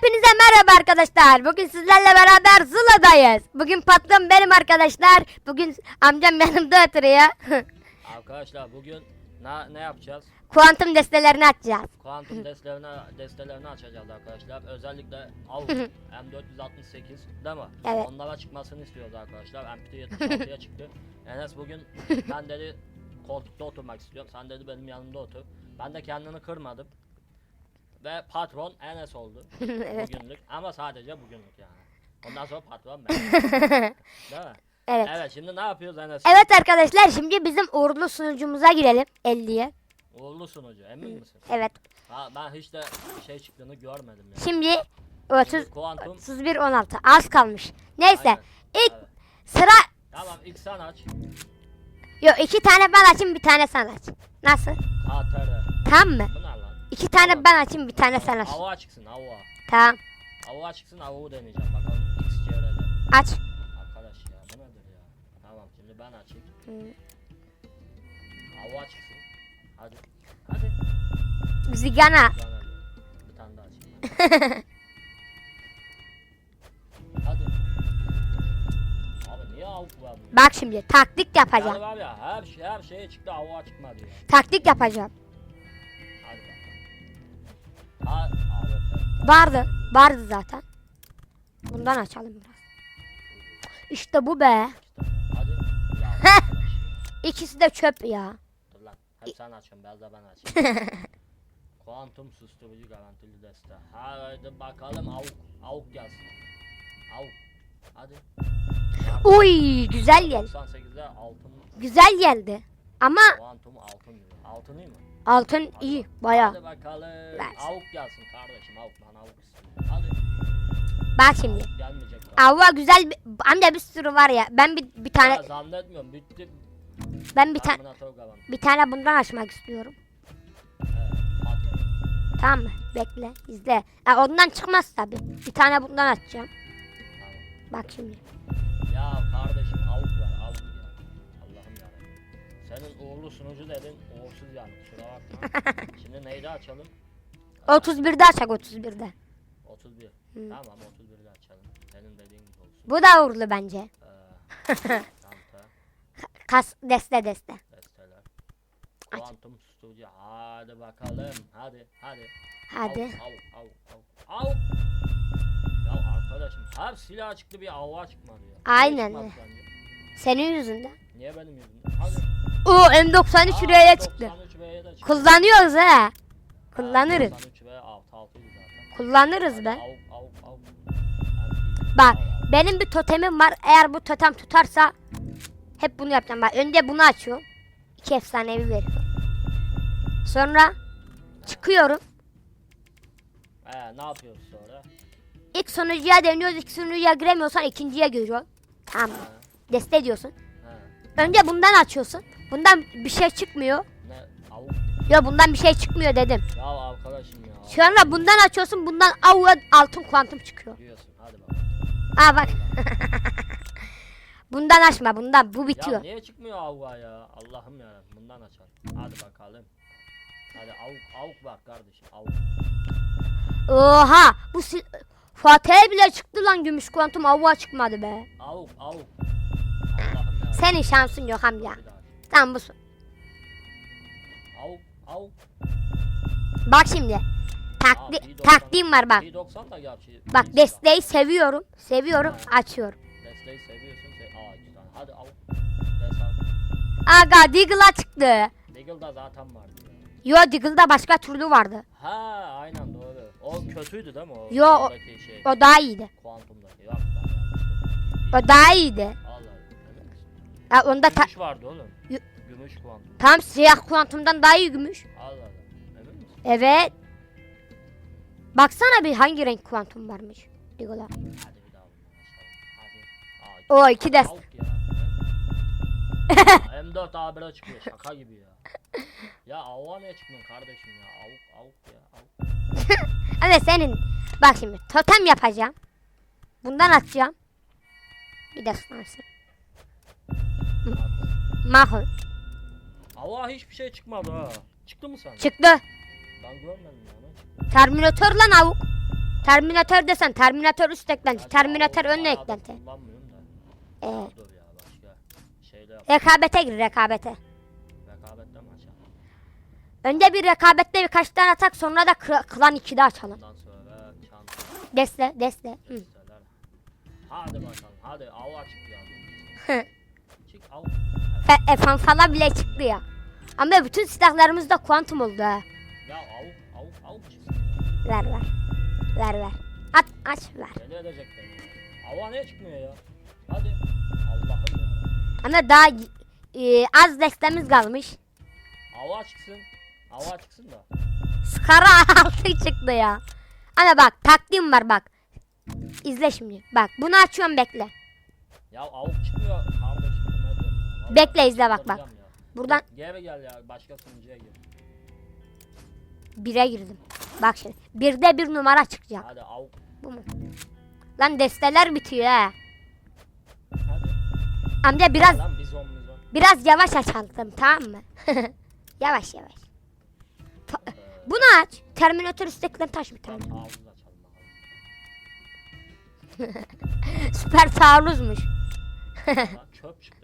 Hepinize merhaba arkadaşlar. Bugün sizlerle beraber Zula'dayız. Bugün patron benim arkadaşlar. Bugün amcam yanımda oturuyor. Arkadaşlar bugün ne, ne yapacağız? Kuantum destelerini açacağız. Kuantum destelerini, destelerini açacağız arkadaşlar. Özellikle AUK M468 değil mi? Evet. Onlara çıkmasını istiyoruz arkadaşlar. MP76'ya çıktı. Enes bugün ben dedi koltukta oturmak istiyorum. Sen dedi benim yanımda otur. Ben de kendini kırmadım. Ve patron Enes oldu. evet. Bugünlük ama sadece bugünlük yani. Ondan sonra patron ben. Değil mi? Evet. Evet şimdi ne yapıyoruz Enes? Evet arkadaşlar şimdi bizim uğurlu sunucumuza girelim 50'ye. Uğurlu sunucu emin misin? Evet. Ha, ben hiç de şey çıktığını görmedim ya. Şimdi 30 Şimdi kuantum 31 16 az kalmış. Neyse Aynen. ilk Evet. sıra Tamam ilk sen aç. yok iki tane ben açayım bir tane sen aç. Nasıl? KTR. Tamam mı? Bu ne lan? İki tane ben açayım bir tane sen aç. Avuğa çıksın avuğa. Tamam. Avuğa çıksın avuğu deneyeceğim bakalım X çevrede. Aç. Arkadaş ya bu nedir ya? Tamam şimdi ben açayım. Hmm. Avuğa çıksın. Hadi. Hadi. Zigana. Hadi. Bir tane daha açayım. Hadi. Abi niye avuk var bu? Bak şimdi taktik Yani yapacağım. var ya her, şey, her şeye çıktı avuğa çıkmadı ya. Taktik yapacağım. Vardı. Vardı zaten. Bundan açalım biraz. İşte bu be. İkisi de çöp ya. Dur lan. Hep sen açıyorsun. Biraz da ben açayım. Kuantum susturucu garantili deste. Hadi bakalım avuk. Avuk gelsin. Avuk. Hadi. Uy güzel geldi. 98'de altın. Güzel geldi. Ama Kuantum altın diyor. Altın iyi mi? Altın iyi baya. Hadi bakalım. Versin. Avuk gelsin kardeşim. Avuk. Ben avuk. Hadi. Bak şimdi. Gelmeyecek. Avva güzel bir, amca bir sürü var ya. Ben bir, bir tane Ya zannetmiyorum. Bitti. ben bir tane bir tane bundan açmak istiyorum. Evet. Tamam mı? Bekle, izle. Ha, ondan çıkmaz tabi. Bir tane bundan açacağım. Tamam. Bak şimdi. Ya kardeşim Senin uğurlu sunucu dedin uğursuz yani kusura bakma. Şimdi neydi açalım? 31'de açak 31'de. 31. Hı. Tamam 31'de açalım. Senin dediğin gibi olsun. Bu da uğurlu bence. Ee, Kas deste deste. desteler. Aç. Susturucu. Hadi bakalım. Hadi hadi. Hadi. Avuk avuk avuk. Avuk. Ya arkadaşım her silah çıktı bir avuğa çıkmadı ya. Aynen? Senin yüzünden. Niye benim yüzümden? Hadi. O M93 Aa, şuraya çıktı. 93 B'ye de çıktı. Kullanıyoruz he. Kullanırız. 93 ve 6 6 zaten. Kullanırız be. Bak benim bir totemim var. Eğer bu totem tutarsa hep bunu yapacağım. Bak önce bunu açıyorum. İki efsanevi veriyorum. Sonra çıkıyorum. Ee, ne yapıyoruz sonra? İlk sonucuya deniyoruz. İlk sonucuya giremiyorsan ikinciye giriyorsun. Tamam? Ha, Deste diyorsun. Önce bundan açıyorsun. Bundan bir şey çıkmıyor. Ne avuk? Ya bundan bir şey çıkmıyor dedim. Ya arkadaşım ya. Sonra bundan açıyorsun. Bundan avuğa altın kuantum çıkıyor. Diyorsun hadi bakalım. Aa bak. bundan açma bundan. Bu Ya bitiyor. niye çıkmıyor avuğa ya? Allah'ım ya. Bundan açalım. Hadi bakalım. Hadi avuk avuk var kardeşim avuk. Oha. Bu sil- Fatih'e bile çıktı lan gümüş kuantum avuğa çıkmadı be. Avuk avuk. Senin şansın yok amca. Bir daha. Tamam bu. Avuk avuk. Bak şimdi. Aa, Takti bir taktiğim var bak. P90 da gerçi. Bak desteği seviyorum. Seviyorum. Açıyorum. Desteği seviyorsun. Se Aa iki tane. Hadi. Desal. Aga Deagle'a çıktı. Deagle'da zaten vardı. Yo Deagle'da başka türlü vardı. Ha aynen doğru. O kötüydü değil mi o? Yo, o- şey. O daha iyiydi. Kuantumdaki. Yok yanlışlıkla. O daha iyiydi. Ya onda ta- Gümüş vardı oğlum. Yo- Gümüş kuantum. tam siyah kuantumdan daha iyi gümüş. Allah Allah. Emin misin? Evet. Baksana bir hangi renk kuantum varmış. Deagle'a. Hadi bir daha. Hadi. Aa, O iki dest. Avuk ya. M4 A1'e çıkıyor şaka gibi ya. Ya avuğa niye çıkmıyorsun kardeşim ya? Avuk avuk ya avuk. Evet senin. Bak şimdi totem yapacağım. Bundan atacağım. Bir de sunarsın. Mahol. Avuğa hiçbir şey çıkmadı ha. Çıktı mı sana? Çıktı. Ben görmedim ya. ne çıktı? Terminator lan avuk. Terminator desen Terminator üst eklenti. Terminator avuk ön eklenti. Ee, ya rekabete gir rekabete. Rekabette mi açalım? Önce bir rekabette birkaç tane atak sonra da kla- klan 2'de açalım. Desle desle. Hı. Hadi bakalım. Hadi av açık ya. Evet. E, e, fanfala bile çıktı ya. Ama bütün silahlarımız da kuantum oldu ha. Ya av av çıksın. Ver ver. Ver ver. At aç ver. Deli edecek beni ya. Ava niye çıkmıyor ya? Hadi. Allah'ım ya. Ama daha e, az destemiz kalmış. Ava çıksın. Ava çıksın da. Skara altı çıktı ya. Ama bak taktiğim var bak. İzle şimdi. Bak bunu açıyorum bekle. Ya avuk çıkmıyor Bekle, izle, bak, bak. Buradan Geri gel ya başka sunucuya gir. bire girdim. Bak şimdi. Birde bir numara çıkacak. Hadi avuk. Bu mu? Lan desteler bitiyor ha. Hadi. Amca biraz Lan bizon bizon. biraz yavaş açalım tamam mı? yavaş yavaş. Ta- Bunu aç. Terminator isteklerini taş bir tane. Tamam ağzımızı açalım bakalım. Süper taarruzmuş. Lan çöp çıktı.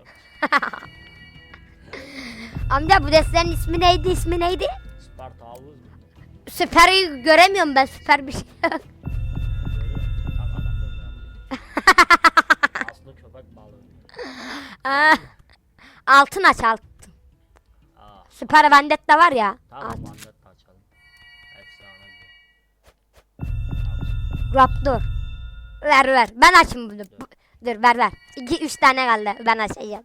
Amca bu destenin ismi neydi? İsmi neydi? Süper taarruz mu? Süperi göremiyorum ben süper bir şey. yok. Görüyor. Bak adam böyle yapıyor. Aslı köpek balığı. Ah. altın aç altın. Aa, Süper Vendetta var ya. tamam Altın. açalım. Efsane gibi. Raptor. Ver ver. Ben açayım bunu. Bu- Dur ver ver. İki üç tane kaldı. Ben açacağım.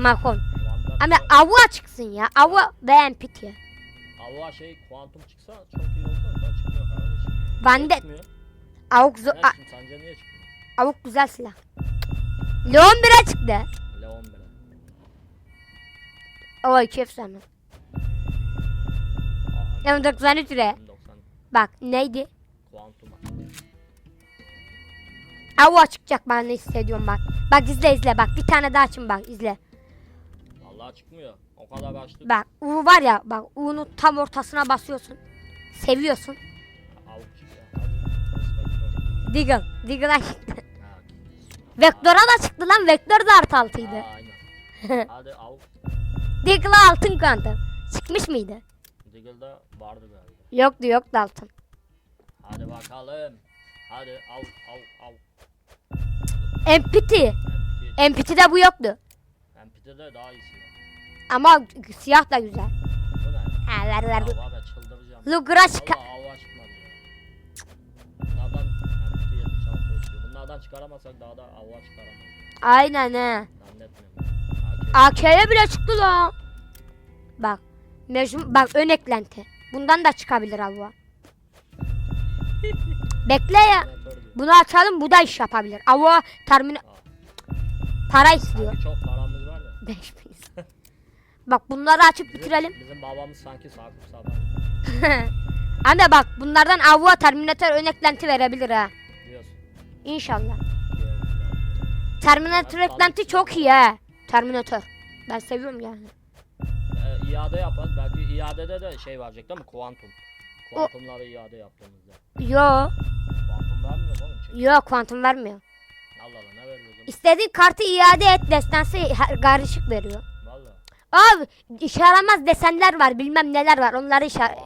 Makon. Ama Avua çıksın ya. Avua ve Empty. Allah şey kuantum çıksa çok iyi olur da çıkmıyor kardeşim. Ben de-? Avuk, zo- A- sence niye çıkmıyor? avuk güzel silah. Leon 1'e çıktı. Leon bile. O iki efsane. Leon 93 liraya. 90 Bak neydi? kuantum. Avua çıkacak ben ne hissediyorum bak. Bak izle izle bak. Bir tane daha açın bak izle. Vallahi çıkmıyor. O kadar açtık. Bak U var ya bak U'nun tam ortasına basıyorsun. Seviyorsun. Deagle. Deagle'a çıktı. Vektor'a da çıktı lan. Vektör de artı altıydı. Aynen. Hadi. Deagle'a altın kandı. Çıkmış mıydı? Diggle'da vardı galiba. Yoktu yoktu altın. Hadi bakalım. Hadi av av av. Empty. MP, Empty'de bu yoktu. MP'de de daha iyisi. Ama siyah da güzel. Bu ne? Ha ver ver. Av abi çıldıracağım. Lugra çıka... Valla av çıkmadı ya. Bunlardan MP 76 çıkıyor. Bunlardan çıkaramasak daha da av çıkaramayız. Aynen he. Zannetmiyorum. AK'ye bile çıktı lan. Bak. Mecnun, bak ön eklenti. Bundan da çıkabilir abla. Bekle ya. Bunu açalım bu da iş yapabilir. Ava termina... Para istiyor. Sanki çok paramız var da. 5000. bak bunları açıp Bizim- bitirelim. Bizim babamız sanki Sakıp Sabah Ama bak bunlardan Avua Terminator ön eklenti verebilir ha. diyorsun. İnşallah. Terminator eklenti çok iyi ha. Terminator. Ben seviyorum yani. Ee, iade yaparız. Belki iadede de şey verecek değil mi? Kuantum. Kuantumları iade yaptığımızda. Yo. Kuantum vermiyor mu oğlum? Çünkü. Yo kuantum vermiyor. Allah Allah ne veriyor o? İstediğin kartı iade et destansı karışık veriyor. Abi işe yaramaz desenler var bilmem neler var onları işe...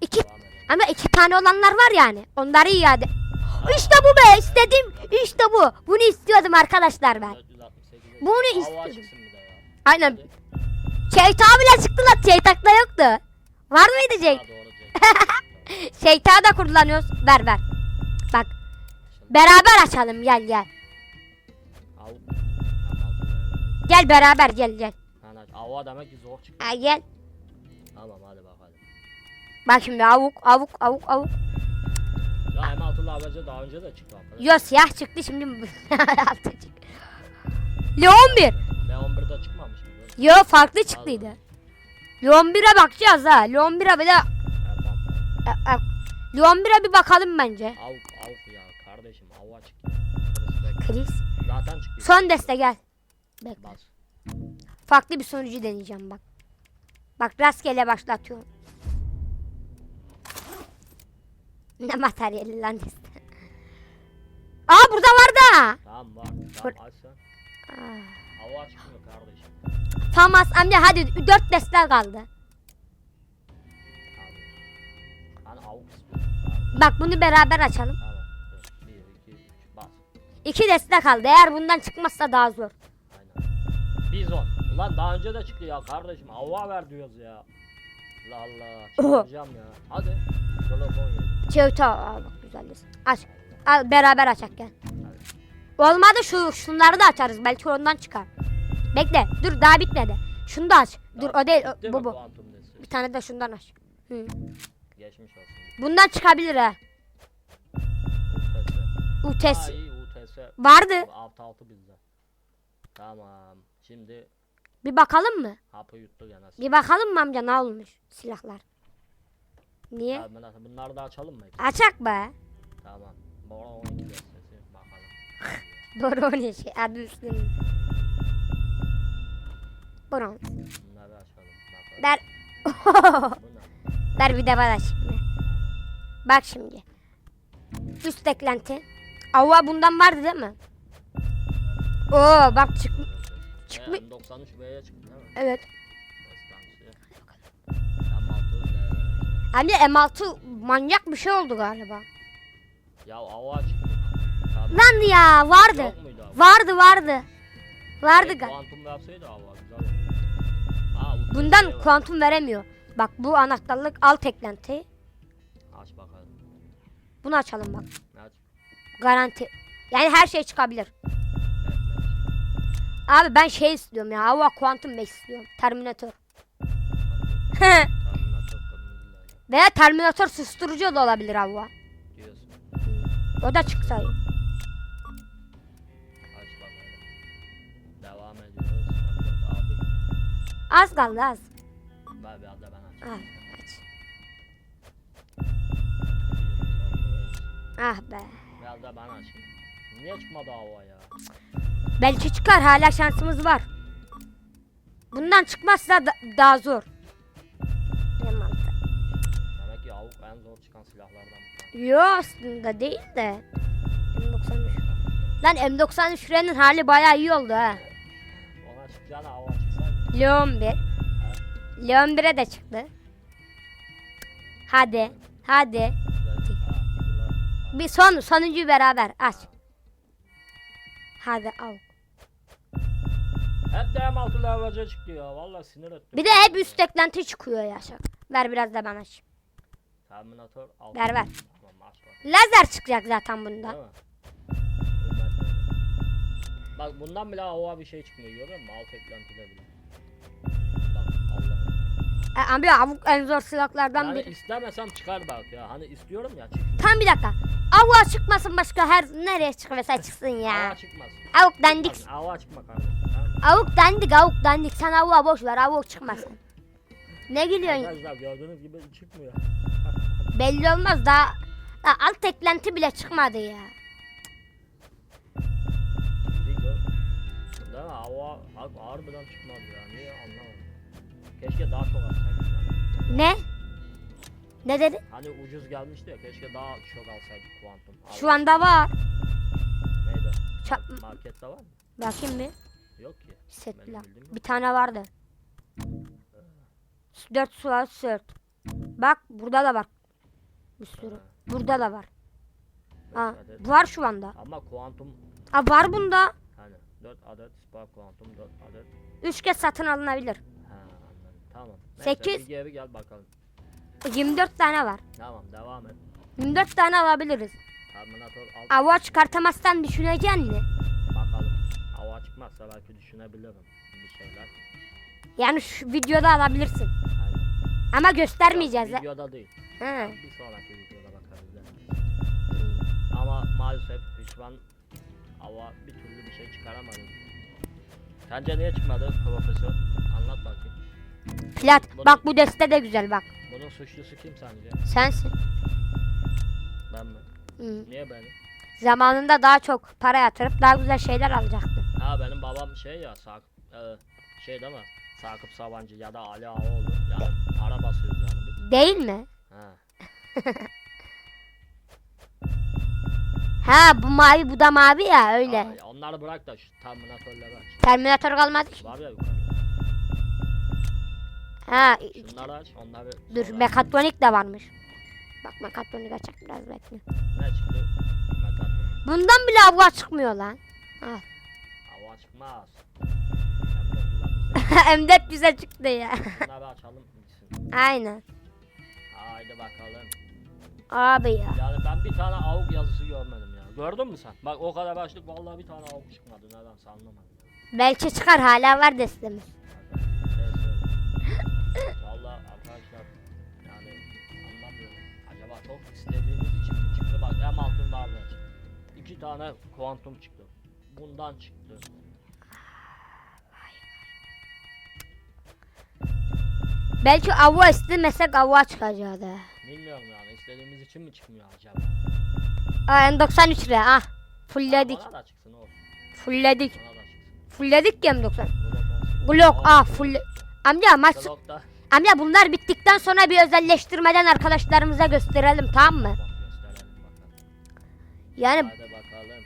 İki-. Ama iki tane olanlar var yani. Onları iade... İşte bu be istediğim işte bu. Bunu istiyordum arkadaşlar ben. 468'e Bunu istedim. ya. Aynen. Şeyta bile çıktı lan. Şeytak'ta yoktu. Var mıydı şey? Cenk. Şeyta'yı da kullanıyoruz. Ver ver. Bak beraber açalım gel gel. Gel beraber gel gel. Ava demek ki zor çıktı. Ha, gel. Tamam hadi bakalım. Bak şimdi avuk avuk avuk avuk. Ya M6'lı ABC daha önce de çıktı arkadaşlar. Yo siyah çıktı şimdi altı çıktı. Leon 1. Leon 1'de çıkmamış mı? Yo farklı çıktıydı. Leon 1'e bakacağız ha. Leon 1'e bir de Ha, tamam. e, e, Leon 1'e bir bakalım bence. Av, av ya kardeşim ava çıktı. Chris. Zaten çıktı. Son deste gel. Bekle. Bas. Farklı bir sonucu deneyeceğim bak. Bak rastgele başlatıyorum. Ne materyali lan deste. Aa burada var da. Tamam var. Tamam aç sen. Aa. Hava çıkmıyor kardeşim. Tamam amca hadi 4 deste kaldı. Hani avuk Bak bunu beraber açalım. Tamam. Bir, iki, üç. Bas. 2 deste kaldı. Eğer bundan çıkmazsa daha zor. Aynen. Bizon. Ulan daha önce de çıktı ya kardeşim. Hava ver diyoruz ya. Allah Allah. Çıkaracağım ya. Hadi. Telefon yedi. Çevito. Aa bak güzel deste. Aç. Al beraber açak gel. Olmadı şu şunları da açarız. Belki ondan çıkar. Bekle. Dur daha bitmedi. Şunu da aç. Dur o değil. o- bu bu. Bir tane de şundan aç. Hı. Geçmiş olsun. Bundan çıkabilir ha. UTS. UTS. Vardı. Altı altı bizde. Tamam. Şimdi Bir bakalım mı? hapı yuttu gene. Bir bakalım mı amca ne olmuş silahlar? Niye? Ben- Bunları da açalım mı? Açak be. Tamam. Bora 12 destesi. Bakalım. Boroni şey adı üstünde. Boron. Bunları açalım. Bakalım. Der. Der bir de bana şimdi. Bak şimdi. Üst eklenti. Ava bundan vardı değil mi? Oo bak çık. Çıkma- Ee, 93 B'ye çıktı değil mi? Evet. Anne M6 manyak bir şey oldu galiba. Ya ava çıktı. Lan ya vardı. Vardı vardı. Vardı E, galiba. Kuantum yapsaydı ava güzel. Bundan var. kuantum veremiyor. Bak bu anahtarlık alt eklenti. Aç bakalım. Bunu açalım bak. Aç. Garanti. Yani her şey çıkabilir. Abi ben şey istiyorum ya. Hava kuantum 5 istiyorum. Terminator. Veya Terminator susturucu da olabilir hava. O da çıksa. Devam ediyoruz. M4 abi. Az kaldı az. Ver biraz da ben aç. Al aç. Ah be. Biraz da ben açayım. Niye çıkmadı hava ya? Belki çıkar hala şansımız var. Bundan çıkmazsa da- daha zor. M6. Demek ki avuk en zor çıkan silahlardan. Yo aslında değil de. M93. Lan M93'lerin hali bayağı iyi oldu ha. Ona çıkacağına hava çıksaydı. Leon 1. Leon 1'e de çıktı. Hadi. Hadi. Bir son sonuncuyu beraber aç. Hadi al. Hep de M6 lavaca çıktı ya. Vallahi sinir ettim. Bir de hep üst eklenti çıkıyor ya. Ver biraz da ben aç. Terminator 6. Ver, ver. Tamam bak. Lazer çıkacak zaten bundan. Bak bundan bile hava bir şey çıkmıyor görüyor musun? Alt eklentide bile. Bak. E, abi avuk en zor silahlardan Yani biri. istemesem çıkar belki ya. Hani istiyorum ya çık. Tam bir dakika. Avuk çıkmasın başka her nereye çıkıyorsa çıksın ya. Hava çıkmaz. Avuk dandik. Çıkmaz. Hava çıkma kardeşim. Tamam. mı? Avuk dandik avuk dandik. Sen avuğa boş ver avuk çıkmasın. Ne gülüyorsun? Arkadaşlar gördüğünüz gibi çıkmıyor. Belli olmaz daha. daha alt eklenti bile çıkmadı ya. Değil mi? Hava har- harbiden çıkmaz ya. Niye anlamadım. Keşke daha çok alsaydık. yani. Ne? Ne dedi? Hani ucuz gelmişti ya keşke daha çok alsaydık kuantum. Şu anda var. Neydi? Ça- Mar- Markette var mı? Bakayım bir. Yok ki. Set Benim plan. bildiğim yok. Bir tane vardı. 4 su var 4. Bak burada da var. Bir sürü. Ha, Burada da var. Ha, dört adet. var şu anda. Ama kuantum Ha, var bunda. hani 4 adet spark kuantum 4 adet. 3 kez satın alınabilir. Ha anladım. Tamam. Sekiz. bir geri gel bakalım. 24 tane var. Tamam devam et. 24 tane alabiliriz. Terminator al Ava çıkartamazsan düşüneceksin mi? Hava çıkmazsa belki düşünebilirim bir şeyler. Yani şu videoda alabilirsin. Aynen. Ama göstermeyeceğiz. Yok, videoda değil. He. Bir sonraki videoda bakarız. yani. Ama maalesef şu an hava bir türlü bir şey çıkaramadı. Sence niye çıkmadı profesör? Anlat bakayım. Plat. Bunu- Bak bu deste de güzel bak. Bunun suçlusu kim sence? Sensin. Ben mi? Hı. Niye benim? Zamanında daha çok para yatırıp daha güzel şeyler alacaktın. Ha benim babam şey ya Sakıp e, şey değil mi? Sakıp Sabancı ya da Ali Ağaoğlu yani para basıyoruz yani biz. Değil mi? Ha. Ha bu mavi bu da mavi ya öyle. Aa, onları bırak da şu Terminatörleri aç. Terminator kalmadı ki. Var ya yukarıda. Ha Şunları aç. Onları dur sonra- mekatronik de varmış. Bak mekatronik açacak biraz bekle. Ne çıktı? Metal. Bundan bile avga çıkmıyor lan. Al. Çıkmaz. Hem de M4 bize çıktı ya. Bunları açalım. Aynen. Haydi bakalım. Abi ya. Yani ben bir tane avuk yazısı görmedim ya. Gördün mü sen? Bak o kadar başlık vallahi bir tane avuk çıkmadı. Nedense anlamadım. Belki çıkar hala var destemiz. Vallahi arkadaşlar yani anlamıyorum. Acaba çok istediğimiz için mi çıktı? Bak hem altın davranış. İki tane kuantum çıktı. Bundan çıktı. Belki avva istemesek avva çıkacaktı. Bilmiyorum yani istediğimiz için mi çıkmıyor acaba? Aa, N93 lira ah. Fullledik. Bana da çıksın oğlum. Fullledik. Bana da çıksın. Fullledik ya M90. Glock ah full. Amca maç Glock'ta amca bunlar bittikten sonra bir özelleştirmeden arkadaşlarımıza gösterelim tamam mı? Gösterelim bakalım. Yani Hadi bakalım.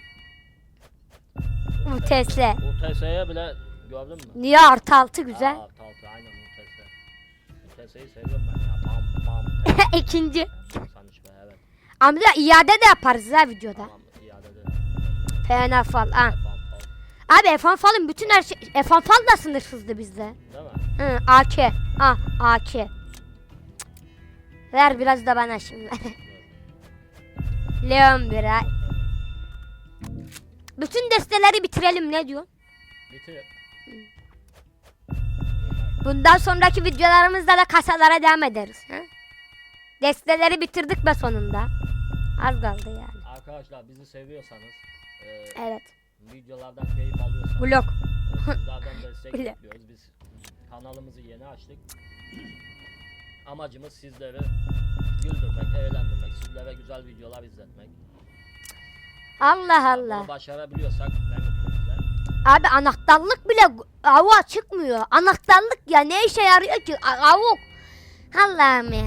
UTS. UTS'ye bile gördün mü? Niye artı altı güzel? Aa, altı altı aynen UTS. UTS'yi seviyorum ben ya. Pam pam. İkinci. 93 be evet. Amca iade de yaparız ha videoda. Tamam iade de. Fena fal. Pam pam. Abi Efan falın bütün her şey Efan fal da sınırsızdı bizde. Değil mi? Hı, AK. Ah AK. Ver biraz da bana şimdi. Leon bira. Bütün desteleri bitirelim ne diyor? Bitir. Bundan sonraki videolarımızda da kasalara devam ederiz. Ha? Desteleri bitirdik be sonunda. Az kaldı yani. Arkadaşlar bizi seviyorsanız, e, Evet. videolardan keyif alıyorsanız, Blok. e, sizlerden destek bekliyoruz. Biz kanalımızı yeni açtık. Amacımız sizleri güldürmek, eğlendirmek, sizlere güzel videolar izletmek. Allah Allah. Bunu başarabiliyorsak ne mutlu. Abi anahtarlık bile avuğa çıkmıyor. Anahtarlık ya ne işe yarıyor ki? Avuk. Allah'ım ya.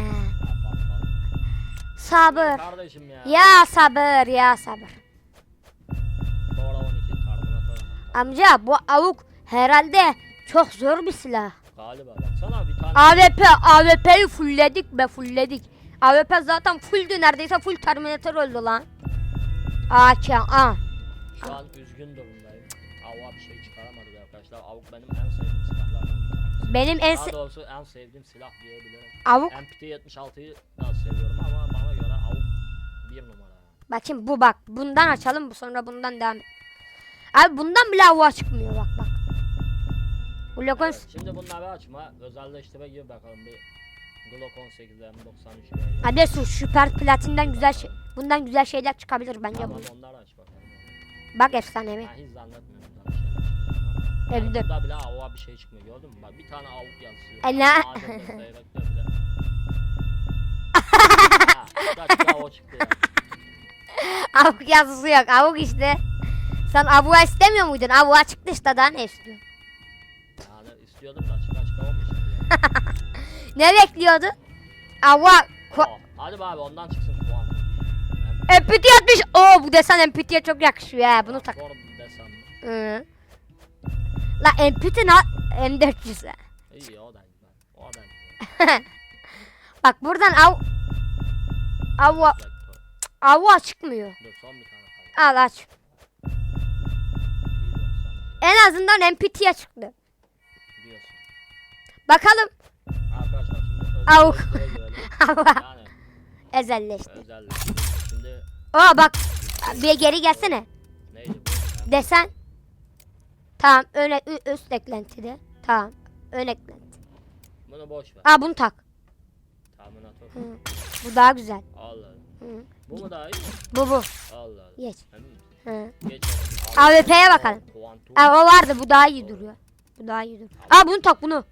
Sabır. Kardeşim ya. Ya sabır ya sabır. Bora 12 Terminator. Amca bu avuk herhalde çok zor bir silah. Galiba baksana bir tane AWP AWP'yi fullledik be fullledik. AWP zaten fulldü neredeyse full Terminator oldu lan. AK a. şu an üzgün. Arkadaşlar. Avuk benim en sevdiğim silahlardan bir tanesi. Benim en Daha se- doğrusu en sevdiğim silah diyebilirim. avuk MPT 76'yı da seviyorum ama bana göre avuk bir numara. bakayım bu bak bundan açalım bu sonra bundan devam et. Abi bundan bile avuğa çıkmıyor bak bak. Bu lokon Evet, şimdi bunları açma. Özelleştire gir bakalım bir Glock 18 M93 G'ye. Hadi şu süper platinden güzel şey. Bundan güzel şeyler çıkabilir bence Tamam bu. onları aç bakalım. Bak efsanevi. Ben hiç zannetmiyorum böyle şeyler Evet. burada bile avua bir şey çıkmıyor gördün mü? Bak bir tane avuk yazıyor. E bile. ha, çıktı ya. Avuk yazısı yok. Avuk işte. Sen avuğa istemiyor muydun? Avuğa çıktı işte daha ne istiyor? Yani istiyordum da çıka çıka olmuş ya. Ne bekliyordu? Avuğa Oh, hadi abi ondan çıksın puan. MPT atmış. Oo bu desen MPT'ye çok yakışıyor ha. Bunu tak. Zor desem mi? Hı. La MPT na M400'e. İyi o da güzel. O da güzel. Bak buradan av Vektör. avuğa çıkmıyor. Dur son bir tane kaldı. Al aç. P90 En azından MPT'ye çıktı. diyorsun. Bakalım. Arkadaşlar şimdi Avuk. Yani özelleşti. özellikle. Şimdi Oo bak. Bir geri gelsene. neydi bu? Desen. Tamam öne üst eklentide. Tamam. Ön eklenti. Bunu boş ver. Aa bunu tak. Terminator. Hı. Bu daha güzel. Allah. Hı. Bu mu daha iyi? Bu bu. Allah Allah. Geç. Emin misin? Hı. Geç. AWP'ye bakalım. Kuantum. Aa, o vardı bu daha iyi duruyor. Bu daha iyi duruyor. Aa bunu tak bunu.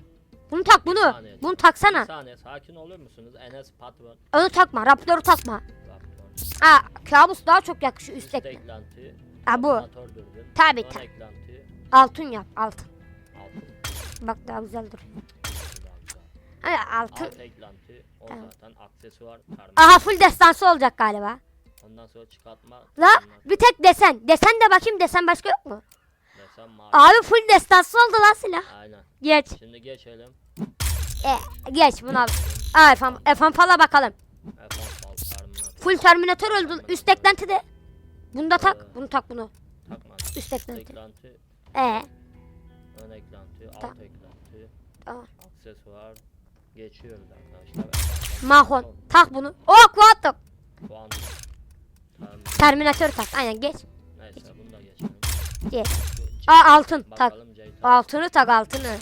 Bunu tak bunu. saniye. Bunu Bir taksana. saniye sakin olur musunuz? Enes Patron. Onu takma. Raptor'u takma. Raptor. Aa kabus daha çok yakışıyor üst Üst ekle. eklenti. Aa bu. Tabii, Ön ta- eklenti. Altın yap altın. Altın. Bak daha güzel duruyor. Ay, altın. Alt eklenti. O Tamam. zaten aksesuar. Terminator. Aha full destansı olacak galiba. Ondan sonra çıkartma. La ondan bir tek desen. Desen de bakayım desen başka yok mu? Desem mavi. Abi full destansı oldu lan silah. Aynen. Geç. Şimdi geçelim. E, geç bunu al. Aa efendim, efendim fala bakalım. F-16 Terminator. Full Terminator öldü. Üst eklenti de. Bunu da tak. Bunu tak bunu. Takma. Üst eklenti. Eklenti, Ee. ön eklenti, alt Tamam. eklenti, Tamam. aksesuar. Geçiyoruz arkadaşlar. Mahon. Tak bunu. Oh. Kuantum. Terminator. Terminator tak. Aynen geç. Neyse bunu da geçelim. Geç. Aa altın tak. Bakalım tak. Altını tak altını.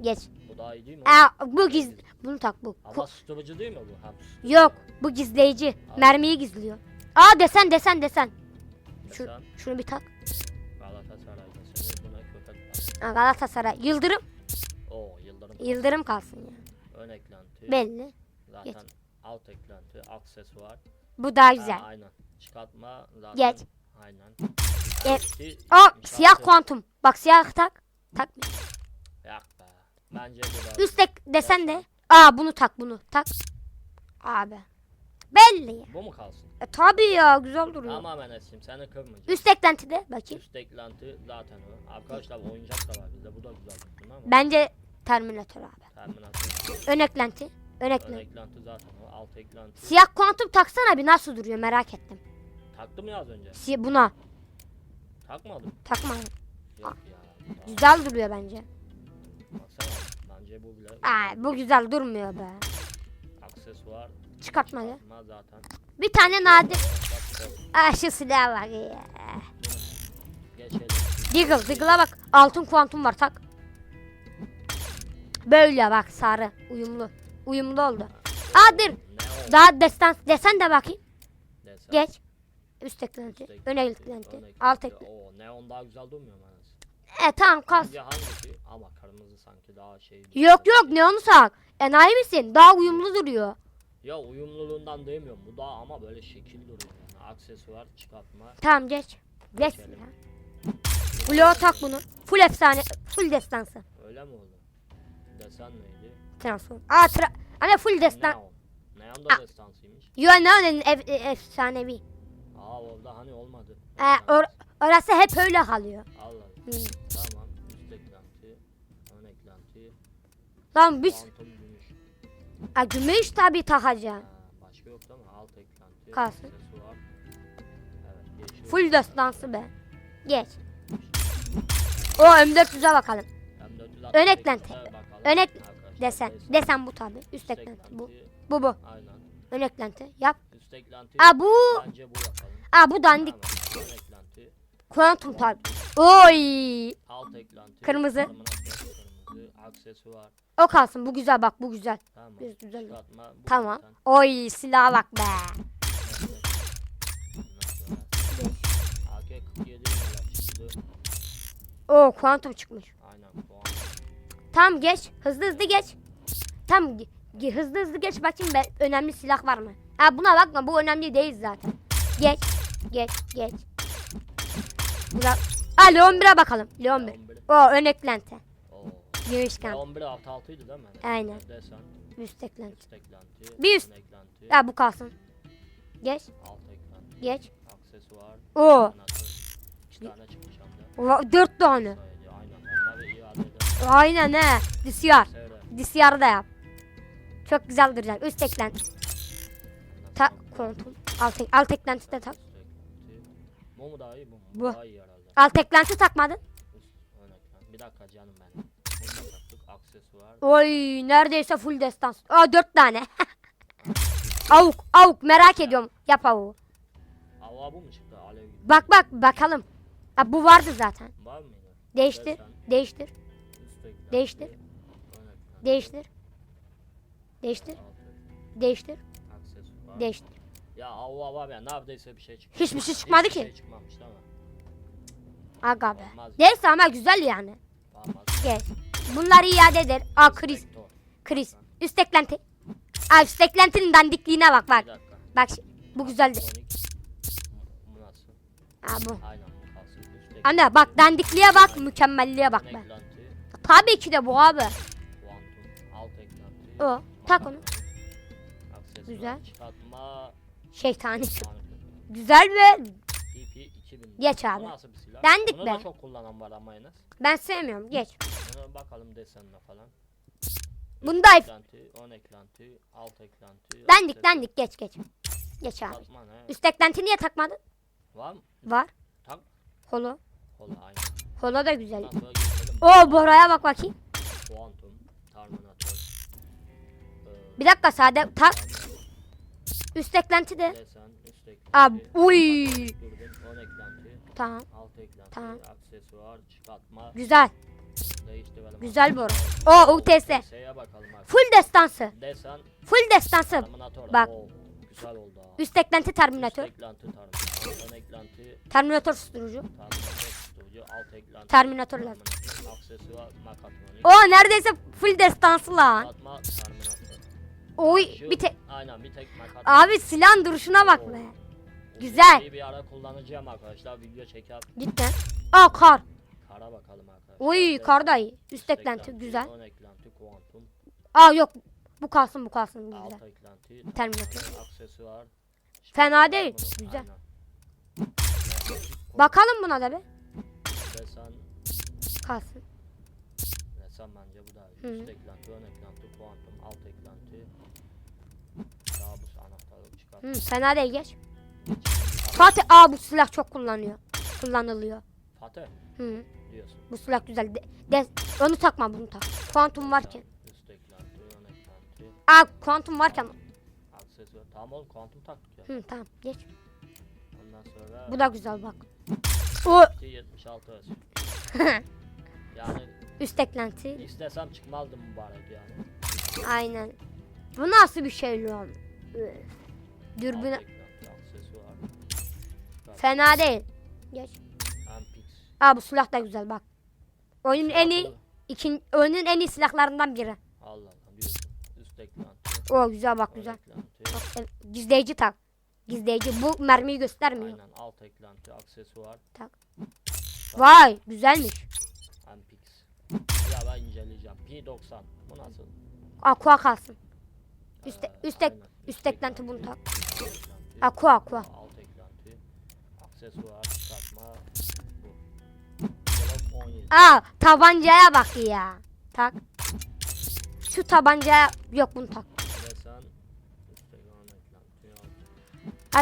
Geç. Bu daha iyi değil mi? Aa bu giz. Bunu tak bu. Ama susturucu değil mi bu? Hem Yok. Bu gizleyici. Mermiyi gizliyor. Aa desen desen desen. Şu, Mesela şunu bir tak. Aa, Galatasaray. Yıldırım. Oo yıldırım. Yıldırım kalsın ya. Ön eklenti. Belli. Zaten alt eklenti, aksesuar. Bu daha Ha, güzel. aynen. Çıkartma zaten. Geç. Aynen. Geç. Aa siyah kuantum. Bak siyah tak. Tak. Yak be. Bence bu da. Üst desen de. Aa bunu tak bunu. Tak. Abi. Belli ya. Bu mu kalsın? E, tabii ya güzel duruyor. Tamam Enes'cim seni kırmayacağım. Üst eklenti de bakayım. Üst eklenti zaten o. Arkadaşlar oyuncak da var bizde. Bu da güzel bir ama. Bence Terminator abi. Terminator. Ön eklenti. Ön Ön eklenti. eklenti zaten o. Alt eklenti. Siyah kuantum taksana bir nasıl duruyor merak ettim. Taktım ya az önce. Si buna Takmadım. takma. Yok ya. Güzel duruyor bence. Baksana. Bence bu bile. Aa bu güzel durmuyor be. Aksesuar. Çıkartmadı. Çıkartma zaten. Bir tane nadir. Aa şu silah var ya. Geçelim. Diggle, Diggle'a bak. Altın kuantum var tak. Böyle bak sarı. Uyumlu. Uyumlu oldu. Aa dur. Daha destan desen de bakayım. Desen. Geç. Üst eklenti. Üst Ön eklenti, eklenti. ön Alt eklenti. eklenti. Oo neon daha güzel durmuyor mu? E tamam hangisi? Ama kırmızı sanki daha şey. Yok yok ne onu sak. Enayi misin? Daha uyumlu duruyor. Ya uyumluluğundan demiyorum. Bu daha ama böyle şekil duruyor yani. Aksesuar çıkartma. Tamam geç. Geç. Geçelim. ya. Bloğa tak bunu. Full efsane. Full destansı. Öyle mi oldu? Desen neydi? Transform. Aa tra Ama full destan. Neon. Neon da destansıymış. Yo ne onun ev, e- efsanevi. Aa orada hani olmadı. E, or- orası hep öyle kalıyor. Allah. Allah. Hmm. Tamam. Üst eklenti. Ön eklenti. Lan biz Kuantum ha, gümüş tabi takacağım. Başka yok değil mi? Alt eklenti. Kalsın. Evet. Full destansı be. Geç. O M400'e bakalım. M460 Ön eklenti. Ön ek-. Desen. Desen bu tabi. Üst eklenti bu. Bu bu. Aynen. Ön eklenti. Yap. Üst eklenti. Aa bu. Bence bu yapalım. Aa bu dandik. Ön eklenti. Kuantum tabi. Oy. Alt eklenti. Kırmızı. Kırmızı. Aksesuar. O kalsın. Bu güzel bak bu güzel. Tamam. Güzel, güzel. Çıkartma, bu Tamam. zaten. Oy silaha bak be. AK 47 neler çıktı. O kuantum çıkmış. Aynen. Tamam geç. Hızlı hızlı geç. Ge- hızlı hızlı geç bakayım ben önemli silah var mı? Ha buna bakma bu önemli değil zaten. Geç. Geç geç. Bura... Ha Leon 1'e bakalım. Leon 1. Leon bir. O ön eklenti. Oo. Girişken. Leon 1 artı 6'ydı değil mi? Aynen. Desen. Üst eklenti. Üst eklenti. Bir üst. eklenti. Ha bu kalsın. Geç. Alt eklenti. Geç. Aksesuar. O. Anahtar. İki tane çıkmış. Va- Dört tane. Aynen. He. Seyre. DCR'ı da yap. Çok güzel duracak. Üst eklenti. Ta kontum. Alt, alt eklenti de tak. Bu mu daha iyi bu mu? Bu. Daha iyi herhalde. Alt eklenti takmadın. Bir dakika canım ben. Bunu da taktık. Aksesuar. Oy neredeyse full destans. Aa dört tane. avuk avuk merak ediyorum. Yap avuğu. Ava bu mu çıktı? Alev gibi. Bak bak bakalım. Ha, bu vardı zaten. Var mıydı? Değiştir. Desen. Değiştir. Üst eklenti. Değiştir. Değiştir. Değiştir. Değiştir. Aksesuar. Değiştir. Ya ava var ya neredeyse bir şey çıktı. Hiçbir şey çıkmadı Hiçbir ki. şey çıkmamış mi? Aga be. Olmaz. Neyse ama güzel yani. Olmaz. Gel. Bunları iade eder. Aa kriz. Kriz. Üst eklenti. Aa üst eklentinin dandikliğine bak bak. Bak bu güzeldi. Sonic. Bu nasıl? Aa bu. Anne bak dandikliğe bak mükemmelliğe bak be. Tabii ki de bu abi. O. Tak onu. Güzel. Şeytani. Güzel ve 2000. Geç Bu abi. nasıl bir silah? Bendik Bunu be. da çok kullanan var ama Enes. ben sevmiyorum. Geç. Buna bakalım desenine falan. Bunda Eklenti, 10 eklenti, alt eklenti. Dandik aksesuar, dandik geç geç. Geç abi. Katman he. Üst eklenti niye takmadın? Var mı? Var. Tak. Holo. Kola aynı. Holo da güzel. Oo Bora'ya bak bakayım. Quantum, Terminator. Ee, Bir dakika sade tak. Üst eklenti de. Desen, üst eklenti. Abi uy. Durdum, 10 eklenti, Tamam. alt eklenti, Tamam. aksesuar, çıkartma, Güzel. değiştirelim. Güzel Bora. O UTS. Şeye bakalım artık. Full destansı. Desen, Full destansı. Terminator. Bak. Oo, güzel oldu ha. Üst eklenti Terminator. Üst eklenti Terminator, ön eklenti Terminator susturucu. Tutucu, alt eklenti. Terminator lazım. Terminator, Aksesuar, makatronik. O neredeyse full destansı lan. Çıkartma, Terminator. Oy Şu- bir tek. Aynen bir tek makatronik. Abi silahın duruşuna bak Oo. be. Güzel. Bir ara kullanacağım arkadaşlar. Video çeker. Cidden. Aa kar. Kara bakalım arkadaşlar. Oy Desen, kar da iyi. Üst üst eklenti güzel. Ön eklenti, kuantum, Aa yok. Bu kalsın bu kalsın alt güzel. eklenti, Terminator. aksesuar. Fena değil, Bunu- güzel. aynen. Bakalım buna da bir. Desen, Kalsın. desen bence bu da iyi. Üst eklenti, ön eklenti, kuantum, alt eklenti. Daha bu anahtarı çıkart. Hı, fena değil geç. Fatih aa bu silah çok kullanıyor. Kullanılıyor. Fatih Hı, diyorsun. bu silah güzel. De, de- onu takma bunu tak. Kuantum varken. Üst eklenti, ön eklenti, Aa kuantum varken. aksesuar. Tamam oğlum kuantum taktık ya. Hı, tamam geç. Ondan sonra Bu da güzel bak. O 76 öz. yani üst eklenti. istesem çıkmazdım mübarek yani. Aynen. Bu nasıl bir şey lan? Üf. Eklenti, aksesuar. Fena değil. Geç. Ampix. Aa bu silah da güzel bak. Oyunun en iyi ikin oyunun en iyi silahlarından biri. Allah Allah diyorsun. Üst eklenti. O güzel bak ön güzel. Bak, e, gizleyici tak. Gizleyici bu mermiyi göstermiyor. Aynen alt eklenti, aksesuar. Vay güzelmiş. Ampix. Ya ben inceleyeceğim. P90. Bu nasıl? Aqua kalsın. Üst Ee, üst eklenti bunu tak. Aqua aqua. Aksesuar, çıkartma. Bu. Glock 17. Aa tabancaya bak ya. Tak. Şu tabancaya yok bunu tak. Desen.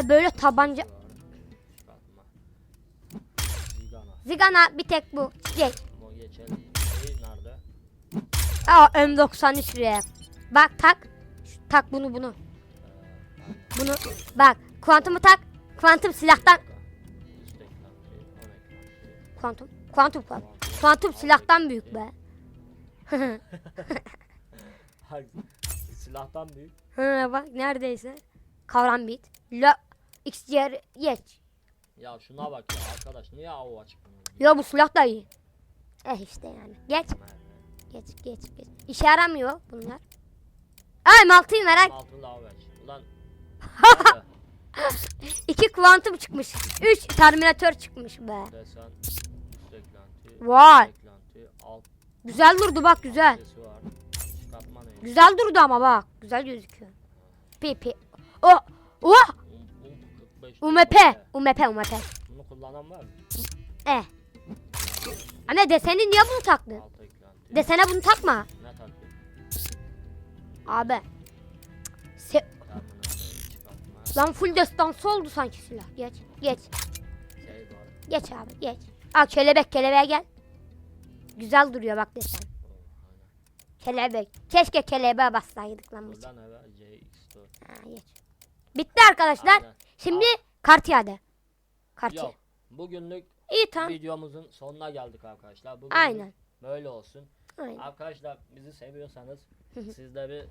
Böyle tabanca. Zigana. Bir tek bu. Geç. Bu? Aa M93 R. Bak tak. Tak bunu bunu. Bunu bak. Kuantumu tak. Kuantum silahtan. Kuantum. Kuantum kuantum. Kuantum. Silahtan büyük be. Silahtan büyük. Hı bak neredeyse. Kavram bit. La XCR geç. Ya şuna bak ya arkadaş niye AO açıklamıyor? Ya bu silah da iyi. Eh işte yani. Geç. Geç geç geç. İşe yaramıyor bunlar. Ay altıyı merak. Altında AO aç. Ulan. İki kuantum çıkmış. Üç terminatör çıkmış be. Desen. Vay. Güzel durdu bak güzel. Güzel durdu ama bak. Güzel gözüküyor. Pi pi. O. O. Um, um 45. UMP. UMP UMP. Bunu kullanan var mı? Eh. Anne deseni niye bunu taktın? Desene bunu takma. Abi. Se. Lan full destansı oldu sanki silah. Geç. Geç. Şey. Geç abi geç. Aa kelebek kelebeğe gel. Güzel duruyor bak desen. Kelebek. Keşke kelebeğe bassaydık lan biz. Buradan eve CX4. Ha, geç. Bitti arkadaşlar. Aynen. Şimdi kart iade. Kart Yok. Bugünlük İyi tamam. videomuzun sonuna geldik arkadaşlar. Bugünlük Aynen. Böyle olsun. Aynen. Arkadaşlar bizi seviyorsanız sizleri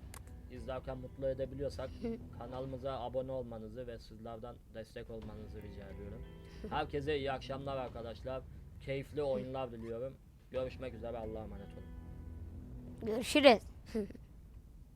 izlerken mutlu edebiliyorsak kanalımıza abone olmanızı ve sizlerden destek olmanızı rica ediyorum. Herkese iyi akşamlar arkadaşlar. Keyifli oyunlar diliyorum. Görüşmek üzere Allah'a emanet olun. Görüşürüz.